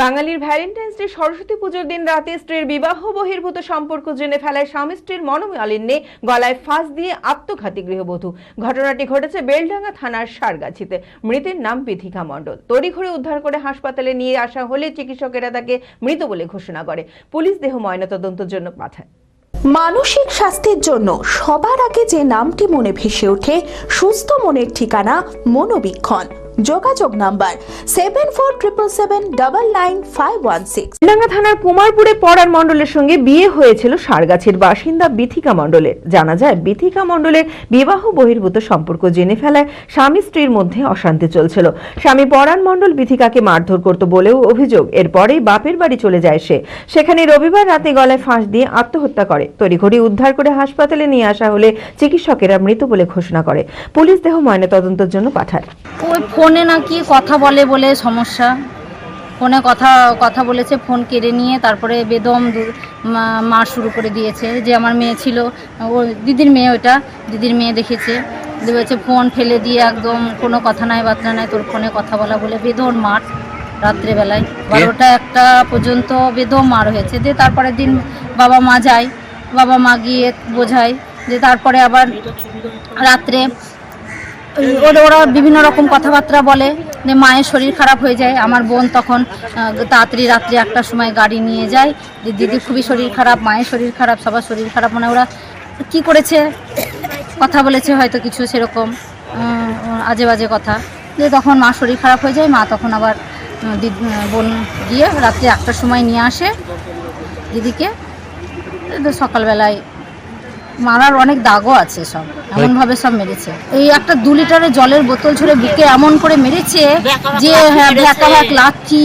বাঙালির Valentine's day Saraswati পুজোর দিন রাতে স্ত্রীর বিবাহ বহির্ভূত সম্পর্ক জেনে ফেলায় স্বামী স্ত্রীর মনোমালিন্যে গলায় ফাঁস দিয়ে আত্মঘাতী গৃহবধূ। ঘটনাটি ঘটেছে বেলডাঙ্গা থানার সারগাছিতে। মৃতের নাম বিথিকা মণ্ডল। তড়িঘড়ি উদ্ধার করে হাসপাতালে নিয়ে আসা হলে চিকিৎসকেরা তাকে মৃত বলে ঘোষণা করে। পুলিশ দেহ ময়নাতদন্তের জন্য পাঠায়। মানসিক স্বাস্থ্যের জন্য সবার আগে যে নামটি মনে ভেসে ওঠে, সুস্থ মনের ঠিকানা মনোবীক্ষণ। যোগাযোগ number seven four triple seven double nine five one six থানার কুমারপুরে পরার মণ্ডলের সঙ্গে বিয়ে হয়েছিল সারগাছির বাসিন্দা বিথিকা মণ্ডলের। জানা যায় বিথিকা মণ্ডলের বিবাহ বহির্ভূত সম্পর্ক জেনে ফেলায় স্বামী স্ত্রীর মধ্যে অশান্তি চলছিল। স্বামী পরাণ মণ্ডল বিথিকাকে মারধর করত বলেও অভিযোগ। এরপরেই বাপের বাড়ি চলে যায় সে। সেখানে রবিবার রাতে গলায় ফাঁস দিয়ে আত্মহত্যা করে। তড়িঘড়ি উদ্ধার করে হাসপাতালে নিয়ে আসা হলে চিকিৎসকেরা মৃত বলে ঘোষণা করে। পুলিশ দেহ ময়নাতদন্তের জন্য পাঠায়। ফোনে নাকি কথা বলে বলে সমস্যা। ফোনে কথা কথা বলেছে ফোন কেড়ে নিয়ে তারপরে বেদম মার শুরু করে দিয়েছে। যে আমার মেয়ে ছিল ও দিদির মেয়ে ওটা দিদির মেয়ে দেখেছে। বলছে ফোন ফেলে দিয়ে একদম কোনো কথা নাই বার্তা নাই তোর ফোনে কথা বলা বলে বেদম মার রাত্রেবেলায়। বারোটা একটা পর্যন্ত বেদম মার হয়েছে। দিয়ে তারপরের দিন বাবা মা যায়। বাবা মা গিয়ে বোঝায় যে তারপরে আবার রাত্রে ওরা ওরা বিভিন্ন রকম কথাবার্তা বলে যে মায়ের শরীর খারাপ হয়ে যায়। আমার বোন তখন তাড়াতাড়ি রাত্রি একটার সময় গাড়ি নিয়ে যায়। যে দিদি খুবই শরীর খারাপ, মায়ের শরীর খারাপ, সবার শরীর খারাপ। মানে ওরা কি করেছে? কথা বলেছে হয়তো কিছু সেরকম আজে বাজে কথা। যে তখন মা শরীর খারাপ হয়ে যায়, মা তখন আবার বোন গিয়ে রাত্রি একটার সময় নিয়ে আসে দিদিকে। সকালবেলায় মারার অনেক দাগও আছে সব এমন ভাবে সব মেরেছে। এই একটা দু লিটারের জলের বোতল ছুঁড়ে বুকে এমন করে মেরেছে যে হ্যাঁ ভ্যাক লাচ্ছি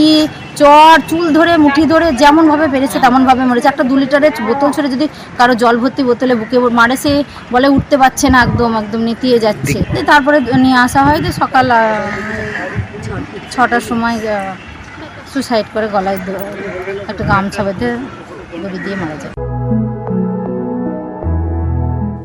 চর চুল ধরে মুঠি ধরে যেমন ভাবে মেরেছে তেমন ভাবে মেরেছে। একটা দু লিটারের বোতল ছুঁড়ে যদি কারও জল ভর্তি বোতলে বুকে মারে সে বলে উঠতে পারছে না একদম একদম নেতিয়ে যাচ্ছে। তারপরে নিয়ে আসা হয় যে সকাল ছটার সময় সুসাইড করে গলায় একটা গামছা বেঁধে দড়ি দিয়ে মারা যায়।